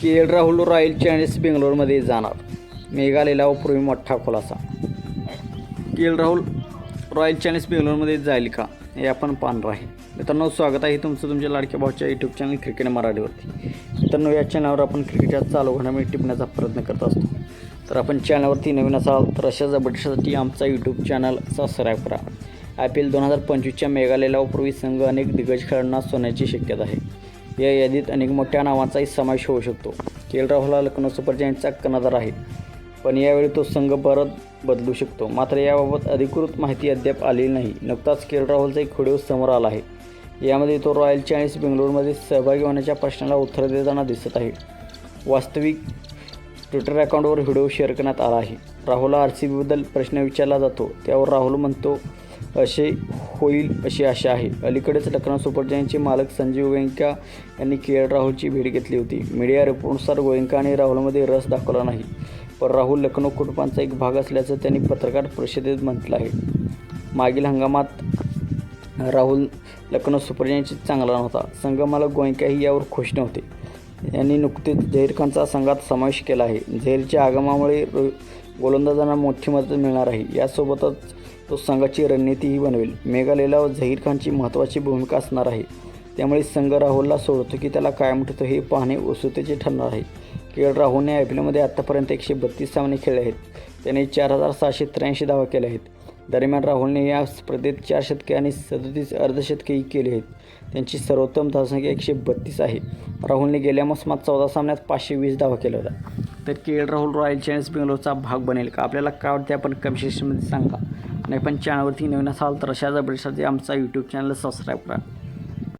K L Rahul Royal Challengers बेंगलोरमध्ये जाणार. मेघालयला पूर्वी मोठा खुलासा. K L Rahul Royal Challenge बेंगलोरमध्ये जाईल का? हे आपण पाहणार आहे. मित्रांनो स्वागत आहे तुमचं तुमच्या लाडक्या भाऊच्या यूट्यूब चॅनल क्रिकेट मराठीवरती. मित्रांनो या चॅनलवर आपण क्रिकेटच्या चालू घडामोडी टिपण्याचा प्रयत्न करत असतो. तर आपण चॅनलवरती नवीन असाल तर अशा जबरदस्तीसाठी आमचा यूट्यूब चॅनल सबस्क्राईब करा. आय पी एल दोन हजार पंचवीसच्या मेघालयला पूर्वी संघ अनेक दिग्गज खेळाडूंना सोन्याची शक्यता आहे. या यादीत अनेक मोठ्या नावांचाही समावेश होऊ शकतो. के एल राहुल हा लखनौ सुपर जायंटचा कर्णधार आहे. पण यावेळी तो संघ परत बदलू शकतो. मात्र याबाबत अधिकृत माहिती अद्याप आलेली नाही. नुकताच के एल राहुलचा एक व्हिडिओ समोर आला आहे. यामध्ये तो रॉयल चॅलेंज बेंगलोरमध्ये सहभागी होण्याच्या प्रश्नाला उत्तर देताना दिसत आहे. वास्तविक ट्विटर अकाउंटवर व्हिडिओ शेअर करण्यात आला आहे. राहुलला आर सी बीबद्दल प्रश्न विचारला जातो. त्यावर राहुल म्हणतो असे होईल अशी आशा आहे. अलीकडेच लखनौ सुपर जायंटचे मालक संजीव गोयंका यांनी के एल राहुलची भेट घेतली होती. मीडिया रिपोर्टनुसार गोयंका आणि राहुलमध्ये रस दाखवला नाही. पण राहुल लखनौ कुटुंबांचा एक भाग असल्याचं त्यांनी पत्रकार परिषदेत म्हटलं आहे. मागील हंगामात राहुल लखनौ सुपर जायंटचे चांगला नव्हता. संघ मालक गोयंकाही यावर खुश नव्हते. यांनी नुकतेच झहीर खानचा संघात समावेश केला आहे. झहीरच्या आगमनामुळे गोलंदाजांना मोठी मदत मिळणार आहे. यासोबतच तो संघाची रणनीतीही बनवेल. मेघालयला झहीर खानची महत्त्वाची भूमिका असणार आहे. त्यामुळे संघ राहुलला सोडतो की त्याला कायम ठेवतो हे पाहणे उत्सुकतेचे ठरणार आहे. केवळ राहुलने आय पी एलमध्ये आत्तापर्यंत एकशे बत्तीस सामने खेळले आहेत. त्याने चार हजार सहाशे त्र्याऐंशी धावा केल्या आहेत. दरम्यान राहुलने या स्पर्धेत चार शतके आणि सदतीस अर्धशतकेही केली आहेत. त्यांची सर्वोत्तम धावसंख्या एकशे बत्तीस आहे. राहुलने गेल्या मोसमात चौदा सामन्यात पाचशे वीस धावा केल्या होत्या. तर K L Rahul Royal Challenge बेंगलोरचा भाग बनेल का? आपल्याला काय वाटते आपण कमेंट सांगा. आणि आपण चॅनलवरती नवीन असाल तर अशा जबरदस्ती आमचा यूट्यूब चॅनल सबस्क्राईब करा.